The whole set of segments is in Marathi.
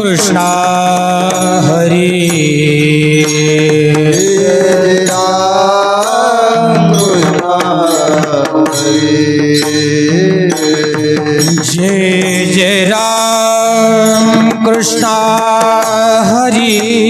कृष्ण जय जय राम कृष्ण हरी। जय राम कृष्ण जय जय राम कृष्ण हरी।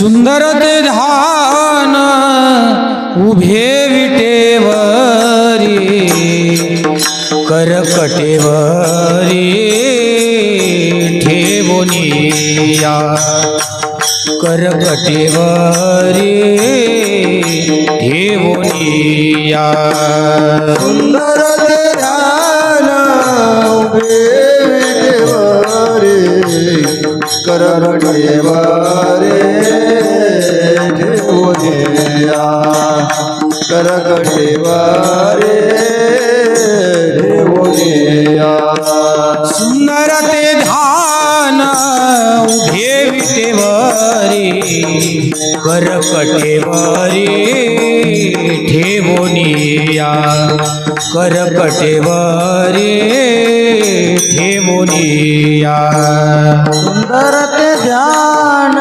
सुंदर धान उभे विटेवरी करकटेवरी ठेवोनिया करकटेवरी ठेवनिया सुंदर ध्यान उभे विटेवरे करकटेवरे। रगटेवारे देवोनिया। सुंदरते धान उभे विटेवारी करकटेवारी ठेवोनिया। करकटेवारी ठेवोनिया। सुंदरते ध्यान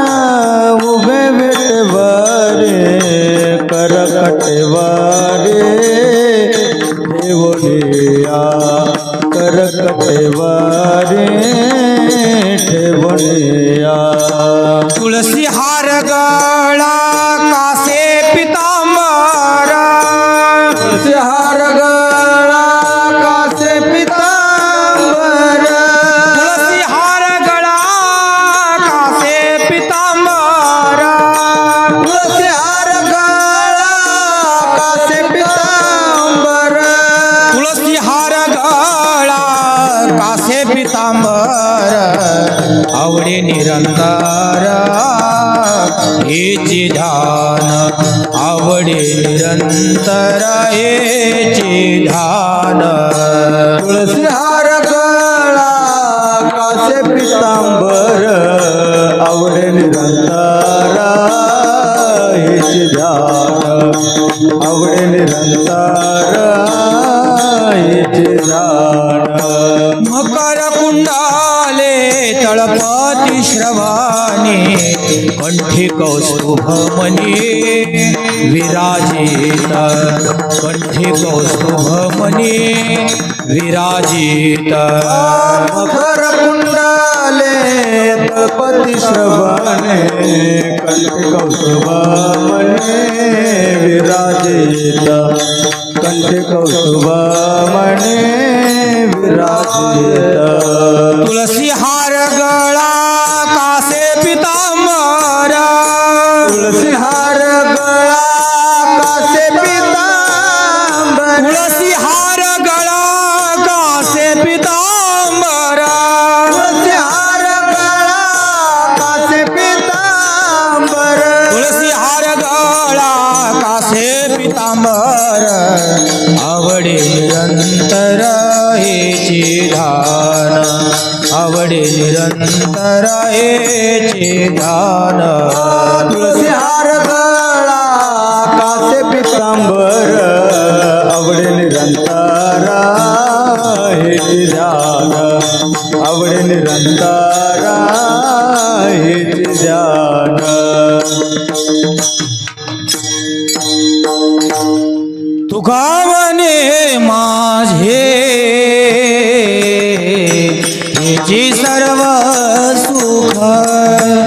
पितांबर आवडे निरंतर हेचे ध्यान आवडे निरंतर हेचे ध्यान. तुळसी हार गळा कासे पितांबर आवडे निरंतर हेचे ध्यान. आवडे निरंतर हेचे ध्यान. मकर कुंडाले तळपती श्रवाने कंठी कौस्तुभ मनी विराजित कंठी कौस्तुभ मनी विराजित. मकर कुंडाले तळपती श्रवणे कंठ कौस्तुभमणे विराजित कंठ तुलसी हार गला कासे पिता मारा तुलसी हार गला कासे पिता तुलसी हार गला कासे पिता मारा तुलसी हार गला कासे पिता मारा तुलसी हार गला कासे पिता मारा आवडे निरंतर हेचे ध्यान. तुळसी हार गळा कासे पितांबर. आवडे निरंतर हे ध्यान. आवडे निरंतर हे ध्यान. तुका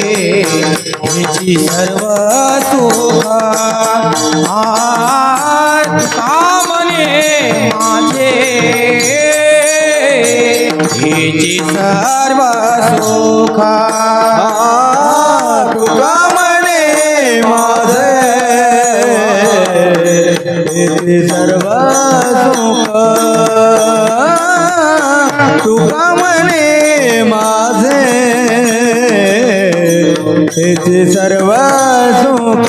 हेची सर्व सुखा कामने माझे. हेची सर्व सुखा कामने माझे. हेची सर्व सुख तुका म्हणे माझे. हेची सर्व सुख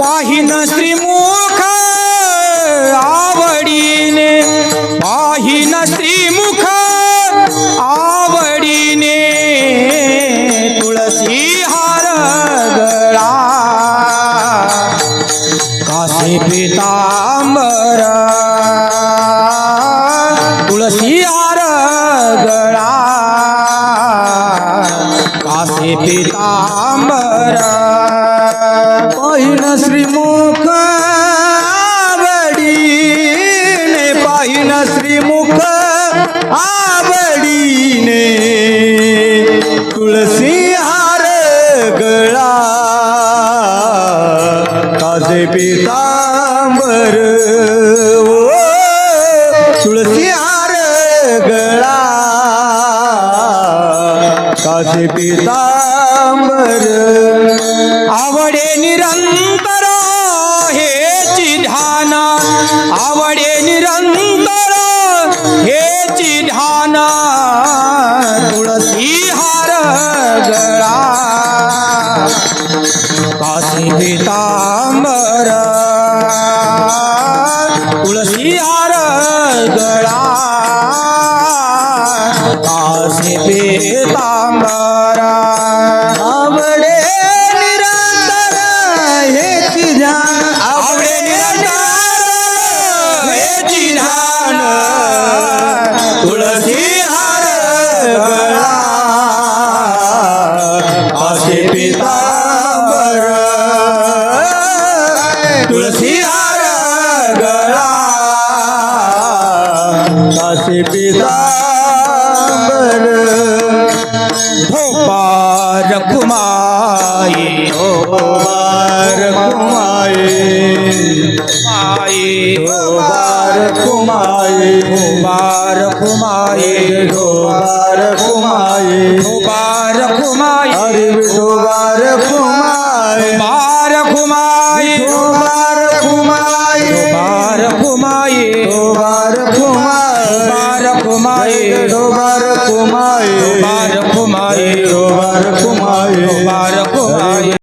पाहिन श्रीमुख आवडीने पाहिन श्रीमुख आवडीने. तुळसी हार गळा कासे पितांबर. तुळसी हार कासे पहिन पाहिन आवडे निरंतर हेची ध्यान तुळसी पितांबर भोपार कुमाई ओ बार कुमाई। माई ओ बार कुमाई बार कुमाई बार कुमाई। बार कुमाई। विठो बार कुमाई। बार कुमाई। बार कुमाई। बार कुमाई। बार कुमाई ओ बार कुमाई बार कुमाई ओ बार कुमाई बार कुमाई